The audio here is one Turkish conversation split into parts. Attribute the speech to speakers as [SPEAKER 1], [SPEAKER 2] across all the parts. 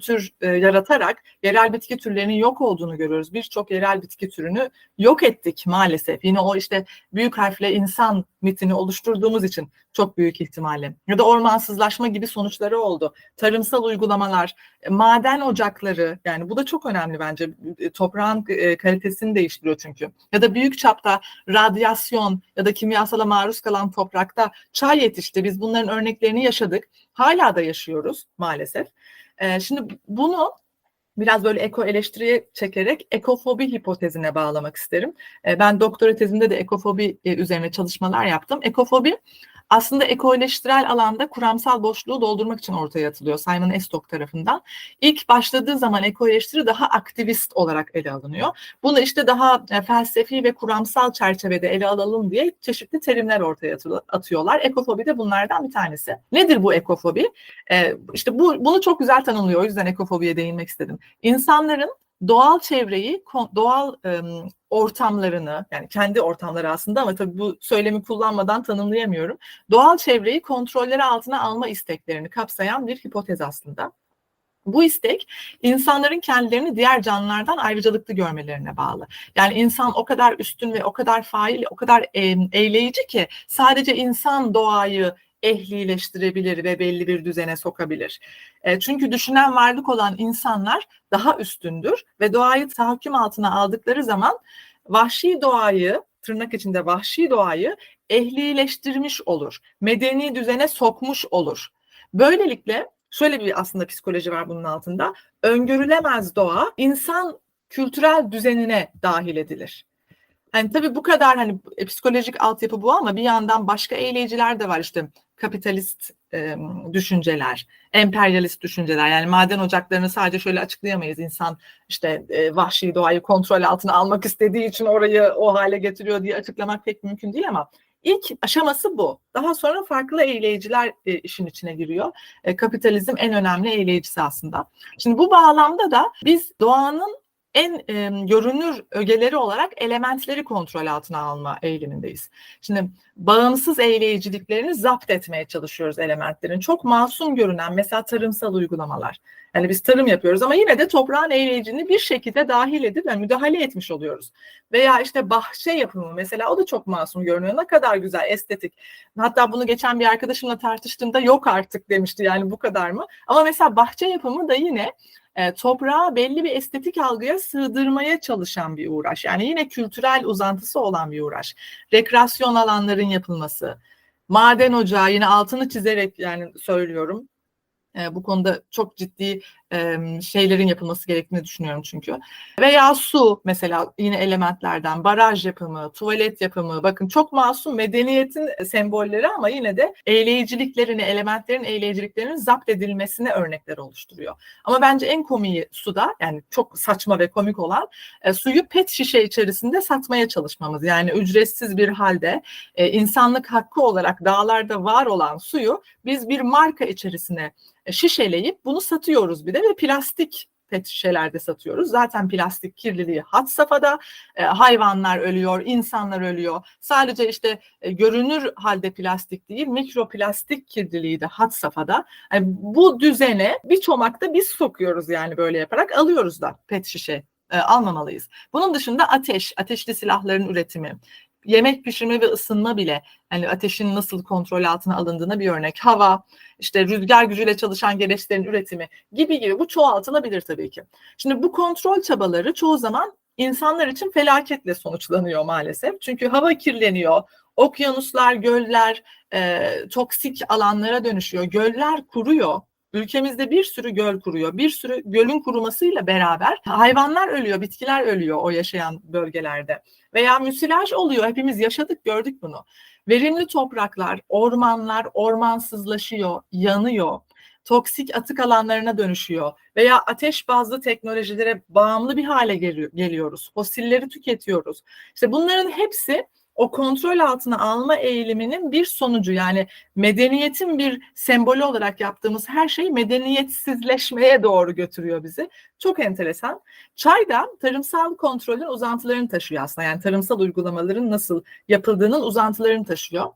[SPEAKER 1] tür e, yaratarak yerel bitki türlerinin yok olduğunu görüyoruz. Birçok yerel bitki türünü yok ettik maalesef. Yine o işte büyük harfle insan mitini oluşturduğumuz için çok büyük ihtimalle. Ya da ormansızlaşma gibi sonuçları oldu. Tarımsal uygulamalar, e, maden ocakları yani bu da çok önemli bence. E, toprağın e, kalitesini değiştiriyor çünkü. Ya da büyük çapta radyasyon ya da kimyasala maruz kalan toprakta çay yetişti. Biz bunların örneklerini yaşadık. Hala da yaşıyoruz maalesef. Şimdi bunu biraz böyle eko eleştiriye çekerek ekofobi hipotezine bağlamak isterim. Ben doktora tezimde de ekofobi üzerine çalışmalar yaptım. Ekofobi aslında ekoleştirel alanda kuramsal boşluğu doldurmak için ortaya atılıyor Simon Estok tarafından. İlk başladığı zaman ekoleştiri daha aktivist olarak ele alınıyor. Bunu işte daha e, felsefi ve kuramsal çerçevede ele alalım diye çeşitli terimler ortaya atıyorlar. Ekofobi de bunlardan bir tanesi. Nedir bu ekofobi? Ee, işte bu bunu çok güzel tanımlıyor. O yüzden ekofobiye değinmek istedim. İnsanların doğal çevreyi, doğal ortamlarını, yani kendi ortamları aslında ama tabii bu söylemi kullanmadan tanımlayamıyorum. Doğal çevreyi kontrolleri altına alma isteklerini kapsayan bir hipotez aslında. Bu istek insanların kendilerini diğer canlılardan ayrıcalıklı görmelerine bağlı. Yani insan o kadar üstün ve o kadar fail, o kadar eğleyici ki sadece insan doğayı ehlileştirebilir ve belli bir düzene sokabilir. E, çünkü düşünen varlık olan insanlar daha üstündür ve doğayı tahakküm altına aldıkları zaman vahşi doğayı tırnak içinde vahşi doğayı ehlileştirmiş olur. Medeni düzene sokmuş olur. Böylelikle şöyle bir aslında psikoloji var bunun altında. Öngörülemez doğa insan kültürel düzenine dahil edilir. Hani tabii bu kadar hani psikolojik altyapı bu ama bir yandan başka eğleyiciler de var işte kapitalist e, düşünceler, emperyalist düşünceler. Yani maden ocaklarını sadece şöyle açıklayamayız. İnsan işte e, vahşi doğayı kontrol altına almak istediği için orayı o hale getiriyor diye açıklamak pek mümkün değil ama ilk aşaması bu. Daha sonra farklı eğleyiciler e, işin içine giriyor. E, kapitalizm en önemli eğleyicisi aslında. Şimdi bu bağlamda da biz doğanın en e, görünür ögeleri olarak elementleri kontrol altına alma eğilimindeyiz. Şimdi bağımsız eğleyiciliklerini zapt etmeye çalışıyoruz elementlerin. Çok masum görünen mesela tarımsal uygulamalar. Yani biz tarım yapıyoruz ama yine de toprağın eğleyicini bir şekilde dahil edip yani müdahale etmiş oluyoruz. Veya işte bahçe yapımı mesela o da çok masum görünüyor. Ne kadar güzel, estetik. Hatta bunu geçen bir arkadaşımla tartıştığımda yok artık demişti yani bu kadar mı? Ama mesela bahçe yapımı da yine e, toprağı belli bir estetik algıya sığdırmaya çalışan bir uğraş. Yani yine kültürel uzantısı olan bir uğraş. Rekreasyon alanların yapılması, maden ocağı yine altını çizerek yani söylüyorum. E, bu konuda çok ciddi şeylerin yapılması gerektiğini düşünüyorum çünkü. Veya su mesela yine elementlerden baraj yapımı, tuvalet yapımı bakın çok masum medeniyetin sembolleri ama yine de eğleyiciliklerini, elementlerin eğleyiciliklerinin zapt edilmesine örnekler oluşturuyor. Ama bence en komiği suda yani çok saçma ve komik olan e, suyu pet şişe içerisinde satmaya çalışmamız. Yani ücretsiz bir halde e, insanlık hakkı olarak dağlarda var olan suyu biz bir marka içerisine şişeleyip bunu satıyoruz bir de ve plastik pet şişelerde satıyoruz. Zaten plastik kirliliği had safhada. E, hayvanlar ölüyor, insanlar ölüyor. Sadece işte e, görünür halde plastik değil, mikroplastik kirliliği de had safhada. Yani bu düzene bir çomakta biz sokuyoruz yani böyle yaparak alıyoruz da pet şişe e, almamalıyız. Bunun dışında ateş, ateşli silahların üretimi, yemek pişirme ve ısınma bile yani ateşin nasıl kontrol altına alındığına bir örnek. Hava, işte rüzgar gücüyle çalışan gereçlerin üretimi gibi gibi bu çoğaltılabilir tabii ki. Şimdi bu kontrol çabaları çoğu zaman insanlar için felaketle sonuçlanıyor maalesef. Çünkü hava kirleniyor, okyanuslar, göller e, toksik alanlara dönüşüyor, göller kuruyor. Ülkemizde bir sürü göl kuruyor. Bir sürü gölün kurumasıyla beraber hayvanlar ölüyor, bitkiler ölüyor o yaşayan bölgelerde. Veya müsilaj oluyor. Hepimiz yaşadık, gördük bunu. Verimli topraklar, ormanlar ormansızlaşıyor, yanıyor toksik atık alanlarına dönüşüyor veya ateş bazlı teknolojilere bağımlı bir hale geliyoruz. Fosilleri tüketiyoruz. İşte bunların hepsi o kontrol altına alma eğiliminin bir sonucu yani medeniyetin bir sembolü olarak yaptığımız her şey medeniyetsizleşmeye doğru götürüyor bizi. Çok enteresan. Çay da tarımsal kontrolün uzantılarını taşıyor aslında. Yani tarımsal uygulamaların nasıl yapıldığının uzantılarını taşıyor.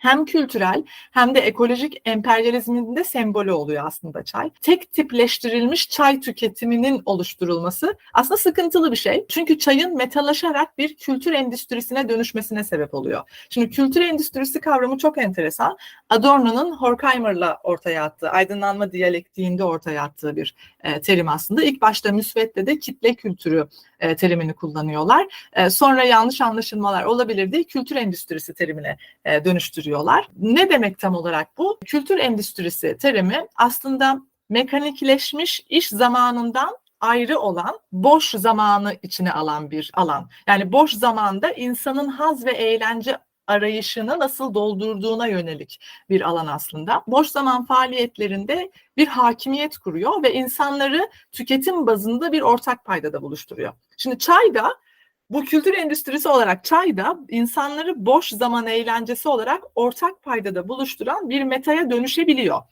[SPEAKER 1] Hem kültürel hem de ekolojik emperyalizmin de sembolü oluyor aslında çay. Tek tipleştirilmiş çay tüketiminin oluşturulması aslında sıkıntılı bir şey. Çünkü çayın metalaşarak bir kültür endüstrisine dönüşmesine sebep oluyor. Şimdi kültür endüstrisi kavramı çok enteresan. Adorno'nun Horkheimer'la ortaya attığı, aydınlanma diyalektiğinde ortaya attığı bir e, terim aslında. İlk başta müsvedde de kitle kültürü e, terimini kullanıyorlar. E, sonra yanlış anlaşılmalar olabilir diye kültür endüstrisi terimine e, dönüştürüyorlar. Ne demek tam olarak bu? Kültür endüstrisi terimi aslında mekanikleşmiş iş zamanından ayrı olan, boş zamanı içine alan bir alan. Yani boş zamanda insanın haz ve eğlence arayışını nasıl doldurduğuna yönelik bir alan aslında. Boş zaman faaliyetlerinde bir hakimiyet kuruyor ve insanları tüketim bazında bir ortak paydada buluşturuyor. Şimdi çay da bu kültür endüstrisi olarak çay da insanları boş zaman eğlencesi olarak ortak paydada buluşturan bir metaya dönüşebiliyor.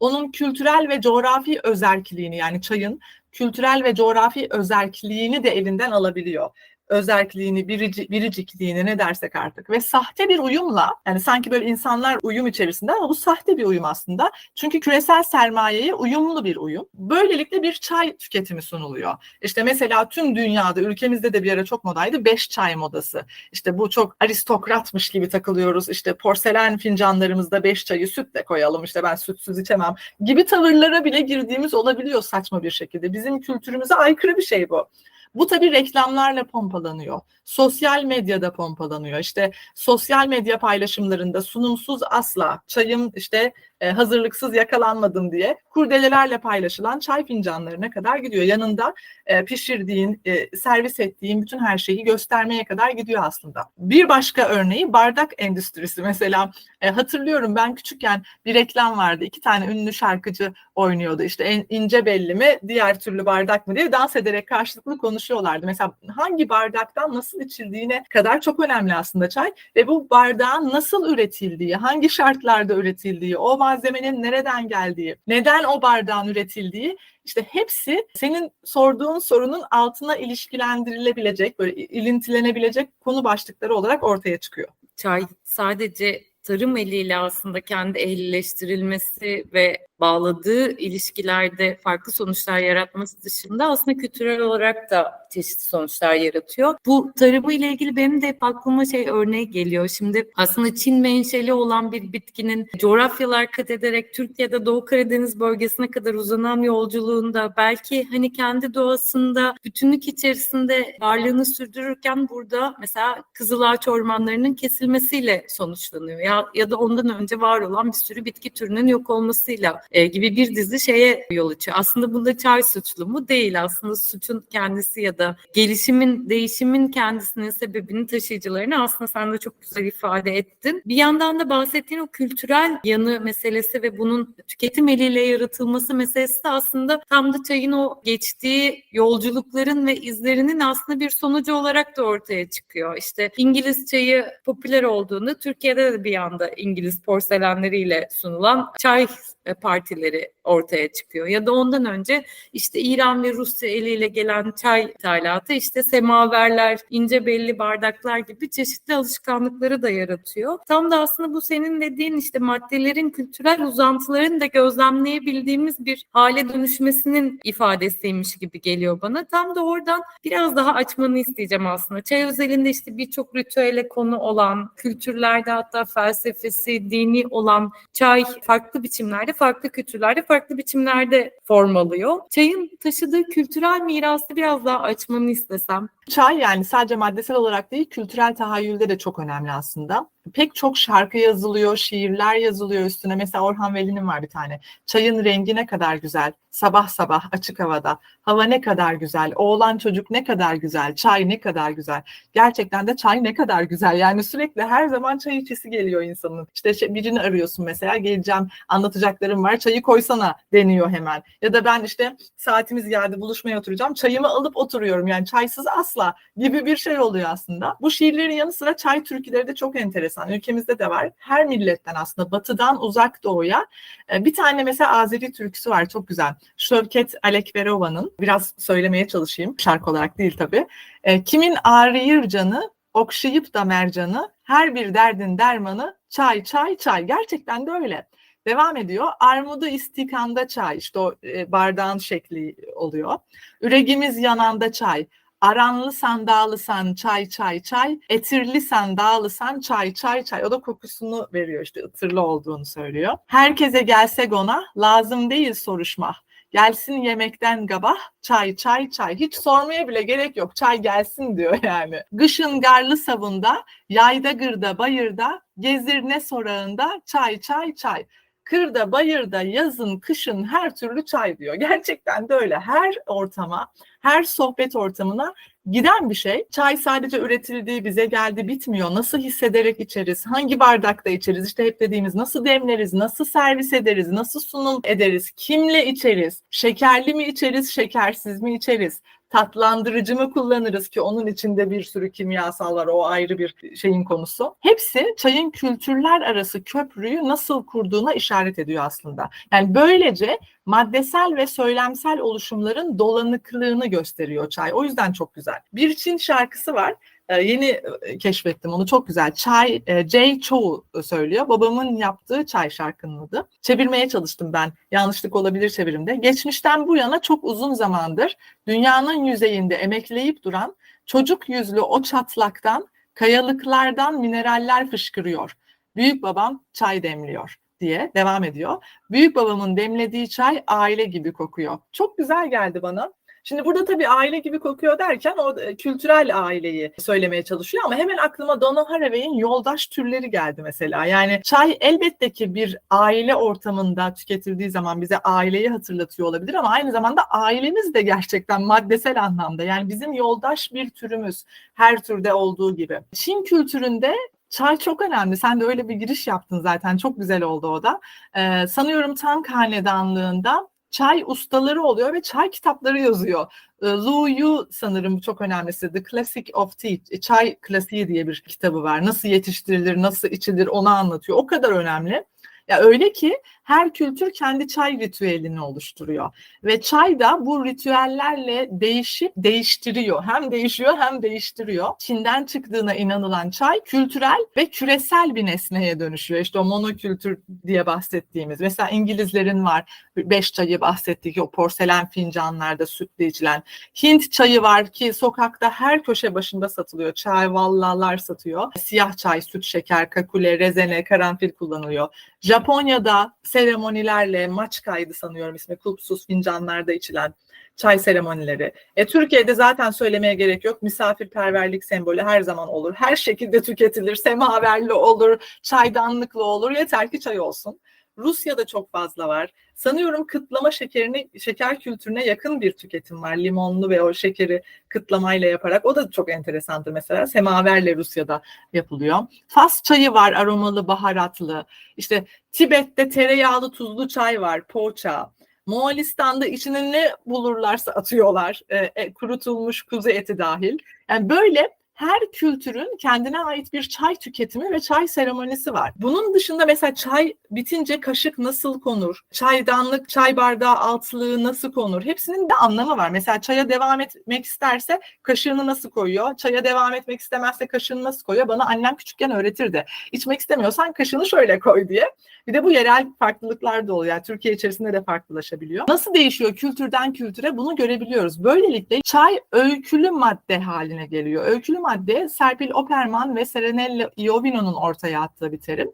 [SPEAKER 1] Onun kültürel ve coğrafi özerkliğini yani çayın kültürel ve coğrafi özerkliğini de elinden alabiliyor özerkliğini, birici, biricikliğini ne dersek artık ve sahte bir uyumla yani sanki böyle insanlar uyum içerisinde ama bu sahte bir uyum aslında. Çünkü küresel sermayeye uyumlu bir uyum. Böylelikle bir çay tüketimi sunuluyor. İşte mesela tüm dünyada, ülkemizde de bir ara çok modaydı beş çay modası. İşte bu çok aristokratmış gibi takılıyoruz. İşte porselen fincanlarımızda beş çayı sütle koyalım. İşte ben sütsüz içemem gibi tavırlara bile girdiğimiz olabiliyor saçma bir şekilde. Bizim kültürümüze aykırı bir şey bu. Bu tabii reklamlarla pompalanıyor. Sosyal medyada pompalanıyor. İşte sosyal medya paylaşımlarında sunumsuz asla çayım işte e, hazırlıksız yakalanmadım diye kurdelelerle paylaşılan çay fincanlarına kadar gidiyor. Yanında e, pişirdiğin, e, servis ettiğin bütün her şeyi göstermeye kadar gidiyor aslında. Bir başka örneği bardak endüstrisi. Mesela e, hatırlıyorum ben küçükken bir reklam vardı. İki tane ünlü şarkıcı oynuyordu. İşte en ince belli mi, diğer türlü bardak mı diye dans ederek karşılıklı konuşuyorlardı. Mesela hangi bardaktan nasıl içildiğine kadar çok önemli aslında çay ve bu bardağın nasıl üretildiği, hangi şartlarda üretildiği, o malzemenin nereden geldiği, neden o bardağın üretildiği işte hepsi senin sorduğun sorunun altına ilişkilendirilebilecek, böyle ilintilenebilecek konu başlıkları olarak ortaya çıkıyor.
[SPEAKER 2] Çay sadece tarım eliyle aslında kendi ehlileştirilmesi ve bağladığı ilişkilerde farklı sonuçlar yaratması dışında aslında kültürel olarak da çeşitli sonuçlar yaratıyor. Bu tarımı ile ilgili benim de hep aklıma şey örneği geliyor. Şimdi aslında Çin menşeli olan bir bitkinin coğrafyalar kat ederek Türkiye'de Doğu Karadeniz bölgesine kadar uzanan yolculuğunda belki hani kendi doğasında bütünlük içerisinde varlığını sürdürürken burada mesela Kızılağaç ormanlarının kesilmesiyle sonuçlanıyor. Ya, ya da ondan önce var olan bir sürü bitki türünün yok olmasıyla e, gibi bir dizi şeye yol açıyor. Aslında bunda çay suçlu mu? Değil. Aslında suçun kendisi ya da gelişimin, değişimin kendisinin sebebini taşıyıcılarını aslında sen de çok güzel ifade ettin. Bir yandan da bahsettiğin o kültürel yanı meselesi ve bunun tüketim eliyle yaratılması meselesi de aslında tam da çayın o geçtiği yolculukların ve izlerinin aslında bir sonucu olarak da ortaya çıkıyor. İşte İngiliz çayı popüler olduğunda Türkiye'de de bir anda İngiliz porselenleriyle sunulan çay partileri ortaya çıkıyor. Ya da ondan önce işte İran ve Rusya eliyle gelen çay ithalatı işte semaverler, ince belli bardaklar gibi çeşitli alışkanlıkları da yaratıyor. Tam da aslında bu senin dediğin işte maddelerin kültürel uzantılarını da gözlemleyebildiğimiz bir hale dönüşmesinin ifadesiymiş gibi geliyor bana. Tam da oradan biraz daha açmanı isteyeceğim aslında. Çay özelinde işte birçok ritüele konu olan, kültürlerde hatta felsefesi, dini olan çay farklı biçimlerde farklı kültürlerde, farklı biçimlerde form alıyor. Çayın taşıdığı kültürel mirası biraz daha açmanı istesem.
[SPEAKER 1] Çay yani sadece maddesel olarak değil, kültürel tahayyülde de çok önemli aslında pek çok şarkı yazılıyor, şiirler yazılıyor üstüne. Mesela Orhan Veli'nin var bir tane. Çayın rengi ne kadar güzel. Sabah sabah açık havada. Hava ne kadar güzel. Oğlan çocuk ne kadar güzel. Çay ne kadar güzel. Gerçekten de çay ne kadar güzel. Yani sürekli her zaman çay içesi geliyor insanın. İşte şey, birini arıyorsun mesela. Geleceğim anlatacaklarım var. Çayı koysana deniyor hemen. Ya da ben işte saatimiz geldi buluşmaya oturacağım. Çayımı alıp oturuyorum. Yani çaysız asla gibi bir şey oluyor aslında. Bu şiirlerin yanı sıra çay türküleri de çok enteresan enteresan. Ülkemizde de var. Her milletten aslında batıdan uzak doğuya. E, bir tane mesela Azeri türküsü var çok güzel. Şövket Alekberova'nın biraz söylemeye çalışayım. Şarkı olarak değil tabii. E, Kimin ağrıyır canı, okşayıp da mercanı, her bir derdin dermanı çay, çay, çay. Gerçekten de öyle. Devam ediyor. Armudu istikanda çay. İşte o e, bardağın şekli oluyor. Üregimiz yananda çay. Aranlı sandalısan çay çay çay, etirli sandalısan çay çay çay. O da kokusunu veriyor işte ıtırlı olduğunu söylüyor. Herkese gelse gona lazım değil soruşma. Gelsin yemekten gabah çay çay çay. Hiç sormaya bile gerek yok. Çay gelsin diyor yani. Gışın garlı savunda, yayda gırda bayırda, gezir ne sorağında çay çay çay kırda, bayırda, yazın, kışın her türlü çay diyor. Gerçekten de öyle. Her ortama, her sohbet ortamına giden bir şey. Çay sadece üretildiği, bize geldi, bitmiyor. Nasıl hissederek içeriz? Hangi bardakta içeriz? İşte hep dediğimiz nasıl demleriz? Nasıl servis ederiz? Nasıl sunum ederiz? Kimle içeriz? Şekerli mi içeriz? Şekersiz mi içeriz? Tatlandırıcı mı kullanırız ki onun içinde bir sürü kimyasal var o ayrı bir şeyin konusu. Hepsi çayın kültürler arası köprüyü nasıl kurduğuna işaret ediyor aslında. Yani böylece maddesel ve söylemsel oluşumların dolanıklığını gösteriyor çay. O yüzden çok güzel. Bir Çin şarkısı var. Ee, yeni e, keşfettim onu çok güzel. Çay e, Jay Chou söylüyor. Babamın yaptığı çay şarkının adı. Çevirmeye çalıştım ben. Yanlışlık olabilir çevirimde. Geçmişten bu yana çok uzun zamandır dünyanın yüzeyinde emekleyip duran çocuk yüzlü o çatlaktan kayalıklardan mineraller fışkırıyor. Büyük babam çay demliyor diye devam ediyor. Büyük babamın demlediği çay aile gibi kokuyor. Çok güzel geldi bana. Şimdi burada tabii aile gibi kokuyor derken o e, kültürel aileyi söylemeye çalışıyor ama hemen aklıma Donna Haraway'in yoldaş türleri geldi mesela. Yani çay elbette ki bir aile ortamında tüketildiği zaman bize aileyi hatırlatıyor olabilir ama aynı zamanda ailemiz de gerçekten maddesel anlamda. Yani bizim yoldaş bir türümüz her türde olduğu gibi. Çin kültüründe Çay çok önemli. Sen de öyle bir giriş yaptın zaten. Çok güzel oldu o da. Ee, sanıyorum Tang Hanedanlığında çay ustaları oluyor ve çay kitapları yazıyor. Ee, Lu Yu sanırım çok önemlisi. The Classic of Tea, e, çay klasiği diye bir kitabı var. Nasıl yetiştirilir, nasıl içilir onu anlatıyor. O kadar önemli. Ya öyle ki her kültür kendi çay ritüelini oluşturuyor ve çay da bu ritüellerle değişip değiştiriyor. Hem değişiyor hem değiştiriyor. Çin'den çıktığına inanılan çay kültürel ve küresel bir nesneye dönüşüyor. İşte o monokültür diye bahsettiğimiz. Mesela İngilizlerin var. Beş çayı bahsettik. O porselen fincanlarda sütle içilen. Hint çayı var ki sokakta her köşe başında satılıyor. Çay vallalar satıyor. Siyah çay, süt, şeker, kakule, rezene, karanfil kullanılıyor. Japonya'da seremonilerle maç kaydı sanıyorum ismi kulpsuz fincanlarda içilen çay seremonileri. E, Türkiye'de zaten söylemeye gerek yok. Misafirperverlik sembolü her zaman olur. Her şekilde tüketilir. Semaverli olur, çaydanlıklı olur. Yeter ki çay olsun. Rusya'da çok fazla var. Sanıyorum kıtlama şekerini, şeker kültürüne yakın bir tüketim var. Limonlu ve o şekeri kıtlamayla yaparak. O da çok enteresandır mesela. Semaverle Rusya'da yapılıyor. Fas çayı var aromalı, baharatlı. İşte Tibet'te tereyağlı tuzlu çay var, poğaça. Moğolistan'da içine ne bulurlarsa atıyorlar. E, e, kurutulmuş kuzu eti dahil. Yani böyle her kültürün kendine ait bir çay tüketimi ve çay seremonisi var. Bunun dışında mesela çay bitince kaşık nasıl konur? Çaydanlık, çay bardağı altlığı nasıl konur? Hepsinin de anlamı var. Mesela çaya devam etmek isterse kaşığını nasıl koyuyor? Çaya devam etmek istemezse kaşığını nasıl koyuyor? Bana annem küçükken öğretirdi. İçmek istemiyorsan kaşığını şöyle koy diye. Bir de bu yerel farklılıklar da oluyor. Yani Türkiye içerisinde de farklılaşabiliyor. Nasıl değişiyor kültürden kültüre bunu görebiliyoruz. Böylelikle çay öykülü madde haline geliyor. Öykülü madde Serpil Operman ve Serenella Iovino'nun ortaya attığı bir terim.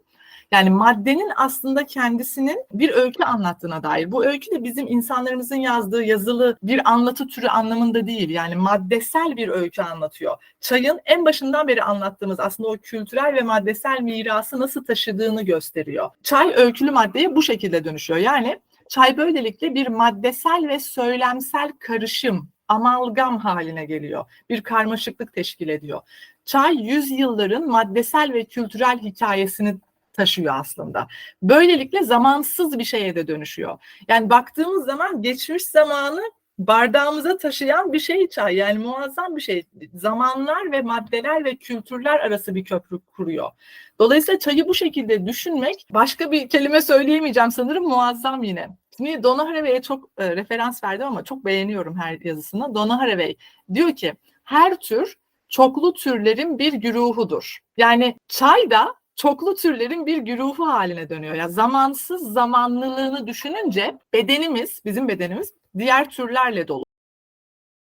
[SPEAKER 1] Yani maddenin aslında kendisinin bir öykü anlattığına dair. Bu öykü de bizim insanlarımızın yazdığı yazılı bir anlatı türü anlamında değil. Yani maddesel bir öykü anlatıyor. Çayın en başından beri anlattığımız aslında o kültürel ve maddesel mirası nasıl taşıdığını gösteriyor. Çay öykülü maddeye bu şekilde dönüşüyor. Yani çay böylelikle bir maddesel ve söylemsel karışım amalgam haline geliyor. Bir karmaşıklık teşkil ediyor. Çay yüzyılların maddesel ve kültürel hikayesini taşıyor aslında. Böylelikle zamansız bir şeye de dönüşüyor. Yani baktığımız zaman geçmiş zamanı bardağımıza taşıyan bir şey çay. Yani muazzam bir şey. Zamanlar ve maddeler ve kültürler arası bir köprü kuruyor. Dolayısıyla çayı bu şekilde düşünmek başka bir kelime söyleyemeyeceğim sanırım muazzam yine. Şimdi Donna Haraway'e çok e, referans verdim ama çok beğeniyorum her yazısını. Donna Haraway diyor ki her tür çoklu türlerin bir güruhudur. Yani çay da çoklu türlerin bir güruhu haline dönüyor. Yani zamansız zamanlılığını düşününce bedenimiz, bizim bedenimiz diğer türlerle dolu.